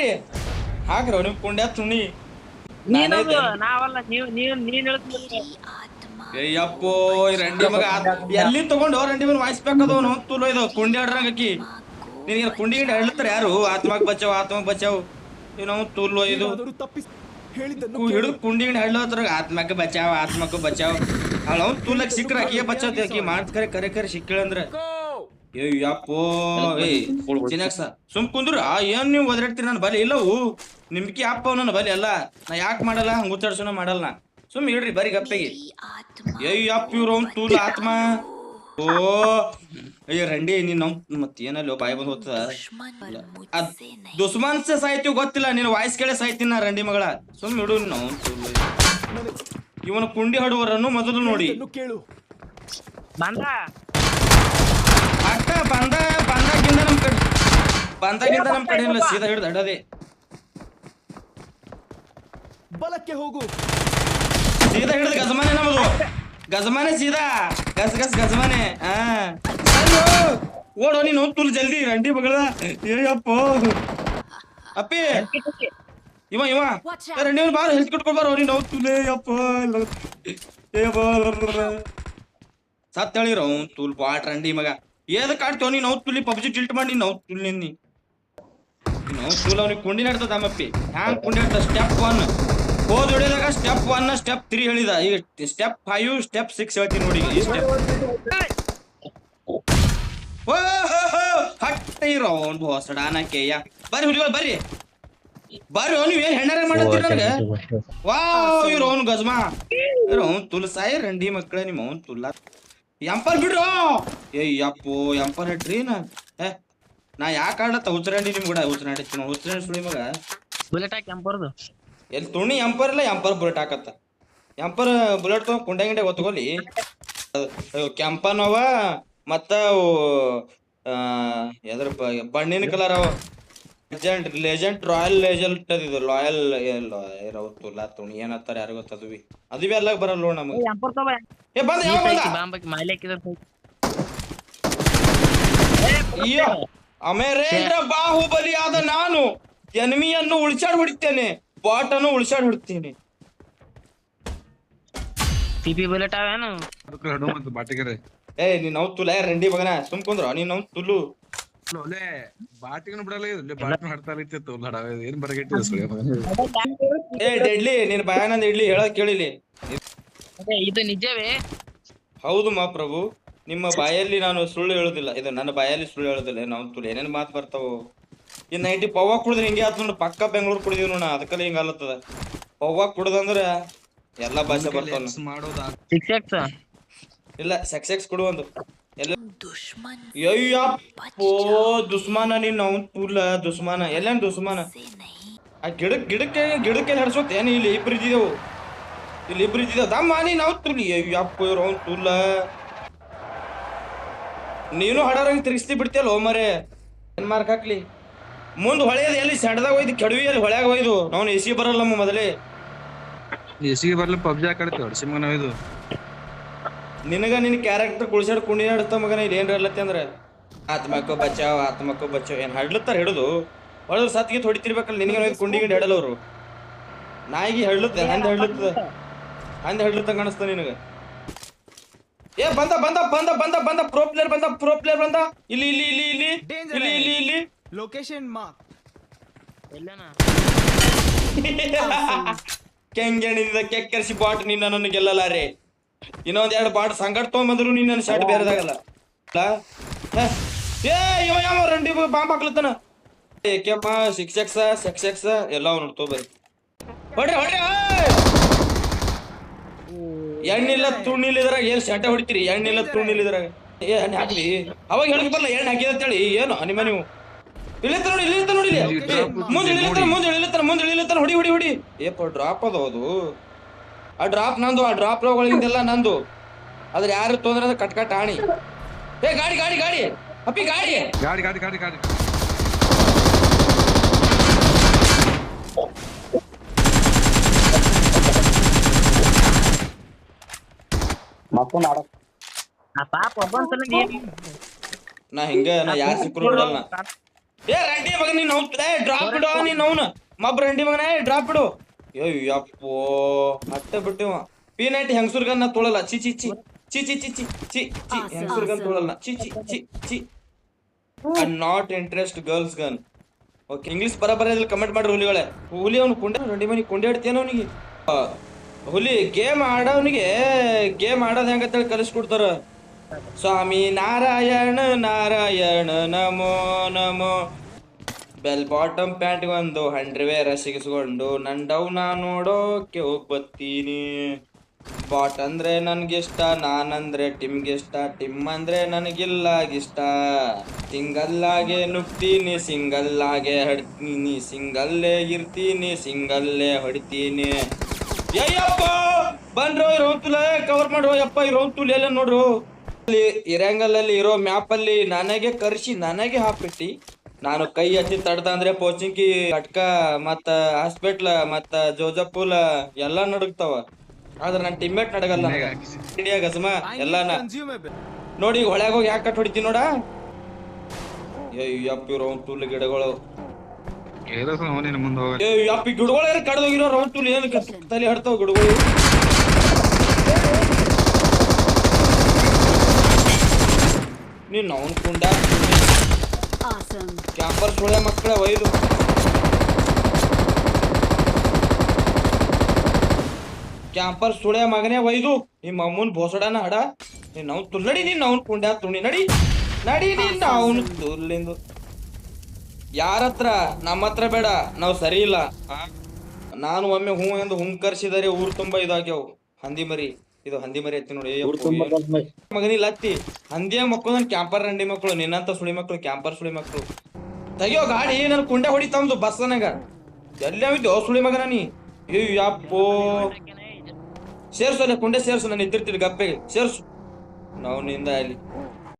ಹಾಕ್ರಿ ಹಾಕ್ರಿ ನಿಮ್ ಕುಂಡ್ಯಾ ತುಣಿ ನಾವಲ್ಲ ನೀವ್ ನೀವ್ ನೀನ್ ಹೇಳ್ತೀನಿ ಅಯ್ಯಪ್ಪೋ ಈ ರಂಡಿ ಮಗ ಎಲ್ಲಿ ತಗೊಂಡು ರಂಡಿ ಮಗ ವಾಯ್ಸ್ ಬೇಕದವನು ತುಲು ಇದು ಕುಂಡಿ ಆಡ್ರಂಗಕ್ಕಿ ನಿನಗೆ ಕುಂಡಿ ಹಿಂಡ ಹೇಳ್ತಾರೆ ಯಾರು? ಆತ್ಮಕ್ ಬಚಾವ್ ಆತ್ಮಕ್ ಬಚಾವ್ ಏನೋ ತುಲೋ ತುಲು ಇದು. ಹಿಡಿದು ಕುಂಡಿ ಗಿಡ ಹೇಳತ್ರ ಆತ್ಮಕ್ಕೆ ಬಚಾವ್ ಆತ್ಮಕ್ಕೆ ಬಚಾವ್ ಅವಳು ಅವ್ನು ತುಲಕ್ ಸಿಕ್ಕ್ರ ಆಕಿಗೆ ಬಚಾವ್ ಕರೆ ಕರೆ ಕರೆ ಸಿಕ್ಕಿಳಂದ್ರ ಅಯ್ಯಪ್ಪೋ ಏಯ್ ಚಿನ್ನಕ್ಸ. ಸುಮ್ ಕುಂದ್ರ ಏನ್ ನೀವು ಒದರಾಡ್ತೀರಿ? ನನ್ನ ಬಲಿ ಇಲ್ಲವು ನಿಮ್ಕಿ ಅಪ್ಪ ನನ್ನ ಬಲಿ ಅಲ್ಲ. ನಾ ಯಾಕೆ ಮಾಡಲ್ಲ? ಹಂಗ ಉಚ್ಚಾಡ್ಸೋಣ ಮಾಡಲ್ಲ ನಾ. ಸುಮ್ ಇಡ್ರಿ ಬರೀ ಗಪ್ಪೆಗೆ. ಅಯ್ಯಪ್ಪ ಇವ್ರು ಅವ್ನು ತೂಲ ಆತ್ಮ. ಓ ಅಯ್ಯ ರಂಡಿ ನೀನ್ ನಮ್ ಮತ್ ಏನಲ್ಲೋ ಬಾಯಿ ಬಂದ್ ಹೋಗ್ತದ? ಅದ್ ದುಸ್ಮಾನ್ ಸೆ ಸಾಯ್ತೀವಿ ಗೊತ್ತಿಲ್ಲ. ನಿನ್ನ ವಾಯ್ಸ್ ಕೇಳಿ ಸಾಯ್ತೀನಿ ನಾ ರಂಡಿ ಮಗಳ. ಸುಮ್ ಇಡು ನಾವು ಇವನ ಕುಂಡಿ ಹಡುವರನ್ನು ಮೊದಲು ನೋಡಿ. ಕೇಳು. ಅಕ್ಕ ಬಂದ ಬಂದಾಗಿಂದ ನಮ್ ಕಡೆ ಬಂದಾಗಿಂದ ನಮ್ ಕಡೆ ಇಲ್ಲ ಸೀದಾ ಹಿಡ್ದು ಅಡದೆ ಬಲಕ್ಕೆ ಹೋಗು. ಸೀದಾ ಹಿಡಿದು ಗಜಮಾನೆ ನಮ್ಮದು ಗಜಮಾನೆ ಸೀದಾ. ಗಸ್ ಗಸ್ ಗಜಮಾನೆ. ಆ. ಅಯ್ಯೋ ಓಡೋ ನೀನು ತುಲ್ ಜಲ್ದಿ ರಂಡಿ ಮಗಳ ಏಯಪ್ಪ ಅಪ್ಪಿ. ಇವ ಇವ. ರಂಡಿ ಅವ್ನು ಬಾರು ಹೆಲ್ತ್ ಕಟ್ಕೊಂಡ್ ಬಾರೋ. ನೀನು ತುಲೇ ಅಪ್ಪ. ಯಪ್ಪ ಏ ಹೇಳಿರೋ ಅವ್ನು ತುಲ್ ಬಾಟ್ ರಂಡಿ ಮಗ. ಆಡ್ತೇವ ನೀನು ಅವ್ನು ತುಲಿ ಪಬ್ಜಿ ಟಿಲ್ಟ್ ಮಾಡಿ ಅವ್ನು ತುಲ್ ನಿನ್ನಿ ನಾವು ತುಲ್ ಅವ್ನಿಗೆ ಕುಂಡಿ ನಡ್ತದ ಅಮ್ಮಪ್ಪಿ ಹ್ಯಾಂಗ್ ಕುಂಡಿ ನಡ್ತ ಸ್ಟೆಪ್ ಒನ್ ಹೋದ್ ಹೊಡಿದಾಗ ಸ್ಟೆಪ್ ಒನ್ ಸ್ಟೆಪ್ ತ್ರೀ ಹೇಳಿದ. ಈಗ ಸ್ಟೆಪ್ ಫೈವ್ ಸ್ಟೆಪ್ ಸಿಕ್ಸ್ ಹೇಳ್ತೀನಿ ನೋಡಿ. ಈ ಸ್ಟೆಪ್ ಹಟ್ಟ ಇರೋ ಅವ್ನು ಹೊಸಡಾನಕ್ಕೆಯ್ಯ ಬರ್ರಿ ಹುಡುಗ, ಬರ್ರಿ. ಬರ್ರಿ, ಅವ್ನು ಏನ್ ಹೆಣ್ಣಾರ ಮಾಡತ್ತೀರ ನನಗೆ? ವಾವ್ ಇರೋ ಅವ್ನು ಗಜ್ಮಾ. ಇವ್ರು ಅವ್ನು ತುಲ್ಸಾಯಿ, ರಂಡಿ ಮಕ್ಕಳ ನಿಮ್ಮ ಅವ್ನು ತುಲ್ಲ ಎಂಪರ್ ಬಿಡ್ರು? ಏ ಅಪ್ಪೋ ಎಂಪರ್ ಇಟ್ರಿ ನಾ ಏ ನಾ ಯಾಕೆ ಆಡತ್ತ ಉಚ್ಚರಂಡಿ ನಿಮ್ ಕೂಡ? ಉಚ್ಚರಂಡಿ ಸುಳಿ ಮಗ. ಬುಲೆಟ್ ಹಾಕಿ ಎಂಪರ್ದು. ಎಲ್ಲಿ ತುಣಿ ಎಂಪರ್ ಇಲ್ಲ ಎಂಪರ್ ಬುಲೆಟ್ ಹಾಕತ್ತ. ಎಂಪರ್ ಬುಲೆಟ್ ತಗೊಂಡ್ ಕುಂಡೆ ಗಿಂಡೆ ಒತ್ಕೊಲಿ ಕೆಂಪನವ ಮತ್ತ ಅವು, ಎದ್ರ ಬಣ್ಣಿನ ಕಲರ್ ಅವ. ಲೆಜೆಂಡ್ ಲೆಜೆಂಡ್ ರಾಯಲ್ ಲೆಜೆಂಡ್ ಇದು ಲಾಯಲ್ ಇರೋತ್ತು ತುಣಿ ಏನತ್ತಾರ ಯಾರು ಗೊತ್ತದುವಿ ಅದು ಬಿ ಎಲ್ಲ ಬರಲ್ಲ ನೋಡ್ ನಮಗೆ. ಕೆಂಪರ್ ತಗೋ ಏ ಬಂದ ಯಾವ ಬಂದ? ಬಾಂಬಕ್ಕೆ ಮಾಲೆ ಹಾಕಿದ್ರ ಅಯ್ಯೋ ಅಮೆರೇಂದ್ರ ಬಾಹುಬಲಿಯಾದ ನಾನು ಎನ್ಮಿಯನ್ನು ಉಳಿಸಾಡ್ ಹೊಡಿತೇನೆ ಬಾಟ್ ಅನ್ನು ಉಳಿಸಾಡ್ ಹೊಡಿತೀನಿ. ಪಿಪಿ ಬುಲೆಟ್ ಅವೇನು? ಅದಕ್ಕೆ ಹಡು ಮತ್ತು ಬಾಟಿಗೆರೆ. ಏ ನೀನು ಅವ್ ತುಲ ರೆಂಡಿ ಮಗನ? ಸುಮ್ ಕುಂದ್ರ ನೀನ್ ಅವ್ ತುಲು. ಒಲೆ ಬಾಟಿಗನು ಬಿಡಲ್ಲ ಇದು ಬಾಟಿನ ಹಡ್ತಾ ಇತ್ತು ಲಡಾವೆ ಏನ್ ಬರಗೆಟ್ಟಿದೆ ಸುಳಿ ಏ ಡೆಡ್ಲಿ ನಿನ್ ಬಾಯಾನಂದ ಇಡ್ಲಿ ಹೇಳಕ್ ಕೇಳಿಲಿ. ಇದು ನಿಜವೇ? ಹೌದು ಮಾ ಪ್ರಭು ನಿಮ್ಮ ಬಾಯಲ್ಲಿ ನಾನು ಸುಳ್ಳು ಹೇಳುದಿಲ್ಲ. ಇದು ನನ್ನ ಬಾಯಲ್ಲಿ ಸುಳ್ಳು ಹೇಳುದಿಲ್ಲ. ನಾವು ತುಳಿ ಏನೇನ್ ಮಾತು ಬರ್ತಾವು? ಈ ನೈಂಟಿ ಪವ್ವ ಕುಡಿದ್ರೆ ಹಿಂಗೆ ಆತ್ ನೋಡು. ಪಕ್ಕ ಬೆಂಗಳೂರು ಕುಡಿದೀವಿ ನೋಡ ಅದಕ್ಕೆಲ್ಲ ಹಿಂಗ ಅಲ್ಲತ್ತದ ಪವ್ವ ಕುಡ್ದಂದ್ರ ಎಲ್ಲಾ ಭಾಷೆ ಬರ್ತಾವ ಮಾಡೋದ ಇಲ್ಲ ಸೆಕ್ಸ್ ಎಕ್ಸ್ ಕೊಡು ಎಲ್ಲ ಅಯ್ಯಪ್ಪೋ ದುಸ್ಮಾನ ನೀನ್ ಅವ್ನ್ ತುಲ್ಲ ದುಸ್ಮಾನ ಎಲ್ಲೇನ್ ದುಶ್ಮನ? ಆ ಗಿಡಕ್ ಗಿಡಕ್ಕೆ ಗಿಡಕ್ಕೆ ನಡ್ಸೋತ್ ಏನ್ ಇಲ್ಲಿ ಇಬ್ರು ಇದ್ದಿದ್ದೆವು ಇಲ್ಲಿ ಇಬ್ರು ಇದ್ದಿದ್ದೇವು ದಮ್ಮ ನೀನ್ ಅವ್ನ್ ತುಲಿ ಅಯ್ಯಪ್ಪ ಇವ್ರು ಅವ್ನ್ ತುಲ್ಲ ನೀನು ಹಡರಂಗ್ ತಿರ್ಗಿಸ್ತಿ ಬಿಡ್ತಿಯಲ್ಲ ಮರೆ? ಏನ್ ಮಾರ್ಕ್ ಹಾಕ್ಲಿ? ಮುಂದ್ ಹೊಳೆಯದ ಎಲ್ಲಿ ಸೆಡ್ದಾಗ ಹೋಯ್ತು ಕೆಡವಿ ಅಲ್ಲಿ ಹೊಳ್ಯಾಗ ಹೋಯ್ದು ನಾವು ಎಸಿ ಬರಲ್ಲ ನಮ್ಮ ಮೊದಲೇ. ಎಸಿಗೆ ಬರಲ್ಲ ಪಬ್ಜಿ ಹಾಕಡ್ತೀವಿ ಸಿಮ್ಗೆ ನಾವಿದು ಇದು. ನಿನಗ ನಿನ್ನ ಕ್ಯಾರೆಕ್ಟರ್ ಕುಳಿಸಾಡ್ ಕುಣಿ ನಡ್ತ ಮಗನ ಇಲ್ಲಿ ಏನ್ರ ಇರ್ಲತ್ತೆ ಅಂದ್ರೆ? ಆತ್ಮಕ್ಕೋ ಬಚಾವ್ ಆತ್ಮಕ್ಕೋ ಬಚಾವ್ ಏನು ಹಡ್ಲತ್ತಾರ ಹಿಡಿದು? ಹೊಡೆದ್ರು ಸತ್ಗೆ ಹೊಡಿತಿರ್ಬೇಕಲ್ಲ ನಿನಗೆ ಕುಂಡಿ ಗಿಂಡಿ ಹಡಲ್ಲ ಅವರು ನಾಯಿಗೆ ಹಡ್ಲತ್ತೆ ಹಂದ ಹಡ್ಲತ್ತದ ಹಂದ ಹಡ್ಲತ್ತ ಕಾಣಿಸ್ತ ನಿನಗ. ಏ ಬಂದ ಬಂದ ಬಂದ ಬಂದ ಬಂದ. ಪ್ರೋ ಪ್ಲೇಯರ್ ಬಂದ ಪ್ರೋ ಪ್ಲೇಯರ್ ಬಂದ. ಇಲ್ಲಿ ಇಲ್ಲಿ ಇಲ್ಲಿ ಇಲ್ಲಿ. ಇಲ್ಲಿ ಇಲ್ಲಿ ಇಲ್ಲಿ. ಲೊಕೇಶನ್ ಮಾರ್ಕ್ ಎಲ್ಲನ? ಕೆಂಗೆಣಿದ ಕೆಕ್ಕರಿಸಿ ಬಾಟ್ ನಿನ್ನ ನನ್ನ ಗೆಲ್ಲಲಾರೆ. ಇನ್ನೊಂದ್ ಎರಡು ಬಾಟ್ ಸಂಗಟ್ ತೊಗೊಂಬಂದ್ರು ನೀನ್ ನನ್ನ ಶರ್ಟ್ ಬೇರೆದಾಗಲ್ಲ? ಏ ಇವ ಯಾವ ರಂಡಿ ಬಾಂಬ್ ಹಾಕ್ಲತ್ತನ? ಏಕೆಪ್ಪ ಸಿಕ್ಸ್ ಎಕ್ಸ್ ಸೆಕ್ಸ್ ಎಕ್ಸ್ ಎಲ್ಲ ಅವ್ನು ಬರ್ರಿ ಹೊಡ್ರಿ ಹೊಡ್ರಿ! ಎಣ್ಣಿಲ್ಲ ತುಣ್ಣಿಲ್ಲ ಇದ್ರಾಗ ಏನ್ ಶರ್ಟ ಹೊಡಿತೀರಿ? ಎಣ್ಣಿಲ್ಲ ತುಣ್ಣಿಲ್ಲ ಇದ್ರಾಗ. ಏ ಎಣ್ಣೆ ಹಾಕ್ಲಿ. ಅವಾಗ ಹೇಳಕ್ ಬರಲ್ಲ ಎಣ್ಣೆ ಹಾಕಿದ ಅಂತೇಳಿ. ಏನು ನಿಮ್ಮ ನೀವು? ಇಳಿತ ನೋಡಿ ಇಳಿತ ನೋಡಿ ಮುಂದೆ ಇಳಿಲತ್ತಾರ ಮುಂದೆ. ಇಳಿಲತ್ತಾರ ಮುಂದೆ ಇಳಿಲತ್ತಾರ ಹೊಡಿ ಹೊಡಿ. ಹೊಡಿ ಏಪ ಡ್ರಾಪ್ ಅದು ಅದು. ಆ ಡ್ರಾಪ್ ನಂದು ಆ ಡ್ರಾಪ್ ಒಳಗಿಂದೆಲ್ಲ ನಂದು. ಅದ್ರ ಯಾರು ತೊಂದ್ರೆ ಅಂದ್ರೆ ಕಟ್ ಕಟ್ ಆಣಿ. ಏ ಗಾಡಿ ಗಾಡಿ ಗಾಡಿ. ಅಪ್ಪಿ ಗಾಡಿ. ಗಾಡಿ ಗಾಡಿ ಗಾಡಿ ಗಾಡಿ. ಪಾಪ ನಾ ಹಿಂಗ ನಾ ಯಾರು ಸಿಕ್ಕರು ಬಿಡಲ್ಲ ಏ ರಂಡಿ ಮಗ ನೀನ್ ಹೋಗ್ತದೆ ಡ್ರಾಪ್ ಬಿಡು ನೀನ್ ಅವ್ನ ಮಬ್ಬ ರಂಡಿ ಮಗನ ಏ ಡ್ರಾಪ್ ಇಡು. ಅಯ್ಯೋ ಮತ್ತೆ ಬಿಟ್ಟಿವ. ಪಿ ನೈಟ್ ಹೆಂಗಸೂರ್ ಗನ್ನ ತೊಳಲ್ಲ. ಚಿ ಚಿ ಚಿ ಚಿ ಚಿ ಚಿ ಚಿ ಚಿ ಚಿ ಹೆಂಗಸೂರ್ ಗನ್ ತೊಳಲ್ಲ. ಚಿ ಚಿ ಚಿ ಚಿ I not interest girls gun okay English ಬರಬರ ಇದ್ರಲ್ಲಿ ಕಮೆಂಟ್ ಮಾಡ್ರಿ ಹುಲಿಗಳೇ. ಹುಲಿ ಅವ್ನು ಕೊಂಡೆ ರಂಡಿ ಮನಿ ಕುಂಡಾಡ್ತೇನ ಅವನಿಗೆ? ಹುಲಿ ಗೇಮ್ ಆಡೋನಿಗೆ ಗೇಮ್ ಆಡೋದ್ ಹೆಂಗಂತೇಳಿ ಕಲಿಸ್ಕೊಡ್ತಾರ. ಸ್ವಾಮಿ ನಾರಾಯಣ ನಾರಾಯಣ ನಮೋ ನಮೋ. ಬೆಲ್ ಬಾಟಮ್ ಪ್ಯಾಂಟ್ ಒಂದು ಹಂಡ್ರವೇರ ಸಿಗಿಸ್ಕೊಂಡು ನನ್ ಡೌನ ನೋಡೋಕೆ ಹೋಗ್ಬತ್ತೀನಿ. ಬಾಟ್ ಅಂದ್ರೆ ನನ್ಗಿಷ್ಟ, ನಾನಂದ್ರೆ ಟಿಮ್ಗೆ ಇಷ್ಟ ಟಿಮ್ ಅಂದ್ರೆ ನನಗಿಲ್ಲ ಇಷ್ಟ ಸಿಂಗಲ್ಲಾಗೆ ನುಗ್ತೀನಿ ಸಿಂಗಲ್ಲಾಗೆ ಹಡ್ತೀನಿ. ಸಿಂಗಲ್ಲೇ ಇರ್ತೀನಿ ಸಿಂಗಲ್ಲೇ ಹೊಡಿತೀನಿ. ಅಯ್ಯಪ್ಪ ಬನ್ರೋ ಇರೋ ಕವರ್ ಮಾಡುವ ಯಪ್ಪ ರೌತುಲ್ ಎಲ್ಲ ನೋಡ್ರು. ಇರಂಗಲ್ ಅಲ್ಲಿ ಇರೋ ಮ್ಯಾಪ್ ಅಲ್ಲಿ ನನಗೆ ಕರೆಸಿ, ನನಗೆ ಹಾಕ್ಬಿಟ್ಟಿ. ನಾನು ಕೈ ಹಚ್ಚಿ ತಡ್ದ ಅಂದ್ರೆ ಪೋಚಿಂಕಿ ಕಟ್ಕ ಮತ್ತ ಹಾಸ್ಪಿಟ್ಲ್ ಮತ್ತ ಜೋಜಪುಲ ಎಲ್ಲಾ ನಡುಗ್ತಾವ. ಆದ್ರ ನನ್ ಟೀಮ್ಮೇಟ್ ನಡಗಲ್ಲ. ಇಂಡಿಯಾ ಗಜಮ ಎಲ್ಲಾನ. ನೋಡಿ ಈಗ ಹೊಳ್ಯಾಗ ಹೋಗಿ ಯಾಕೆ ಕಟ್ ಹೊಡಿತೀನಿ ನೋಡ. ಯಪ್ಪ ಯಪ್ಪಿ ರೌಂಡ್ ತುಲ್ ಗಿಡಗಳು. ಈ ಗಿಡಗಳು ಏನು ಕಡ್ದೋಗಿರೋ ರೌಂಡ್ ಟೂಲ್ ಏನು ತಲೆ ಹಡ್ತಾವ ಗಿಡಗಳು? ನೀನ್ ಅವ್ನು ಕುಂಡ? Awesome. ಕ್ಯಾಂಪರ್ ಸುಳ್ಳೆ ಮಕ್ಕಳ ಒಯ್ದು. ಕ್ಯಾಂಪರ್ ಸುಳೆ ಮಗನೇ ಒಯ್ದು. ನಿಮ್ಮ ಅಮ್ಮನ್ ಬೋಸಡನ ಹಡ ನೀನ್ ಅವ್ನು ತುಲ್ ನಡಿ ನೀನ್ ಅವ್ನು ಕುಂಡ್ಯಾ ತುಣಿ ನಡಿ. ನಡಿ ನೀನ್ ಅವನು ತುಲ್ಲಿಂದು ಯಾರ ಹತ್ರ ನಮ್ಮ ಹತ್ರ ಬೇಡ. ನಾವು ಸರಿ ಇಲ್ಲ? ನಾನು ಒಮ್ಮೆ ಹೂ ಎಂದು ಹುಂಕರ್ಸಿದರೆ ಊರು ತುಂಬ ಇದಾಗ್ಯವು. ಹಂದಿ ಮರಿ. ಇದು ಹಂದಿ ಮರಿ ಐತಿ ನೋಡಿ ಮಗನಿಲ್ಲ ಅತ್ತಿ. ಹಂದಿಯ ಮಕ್ಕಳು ನನ್ ಕ್ಯಾಂಪರ್ ರಂಡಿ ಮಕ್ಕಳು ನಿನ್ನಂತ ಸುಳಿ ಮಕ್ಕಳು ಕ್ಯಾಂಪರ್ ಸುಳಿ ಮಕ್ಕಳು. ತೆಗಿಯೋ ಗಾಡಿ ನನ್ ಕುಂಡೆ ಹೊಡಿತಮ್ದು ಬಸ್ಸನಾಗ ಎಲ್ಲಿ ಅವಿದ್ಯೋ ಸುಳಿ ಮಗನ ನೀ. ಅಯ್ಯಪ್ಪೋ ಸೇರ್ಸು ಅಲ್ಲೇ ಕುಂಡೆ ಸೇರ್ಸು ನಾನು ಇದ್ದಿರ್ತೀನಿ ಗಪ್ಪೆಗೆ. ಸೇರ್ಸು. ನಾವು ನಿಂದ ಅಲ್ಲಿ.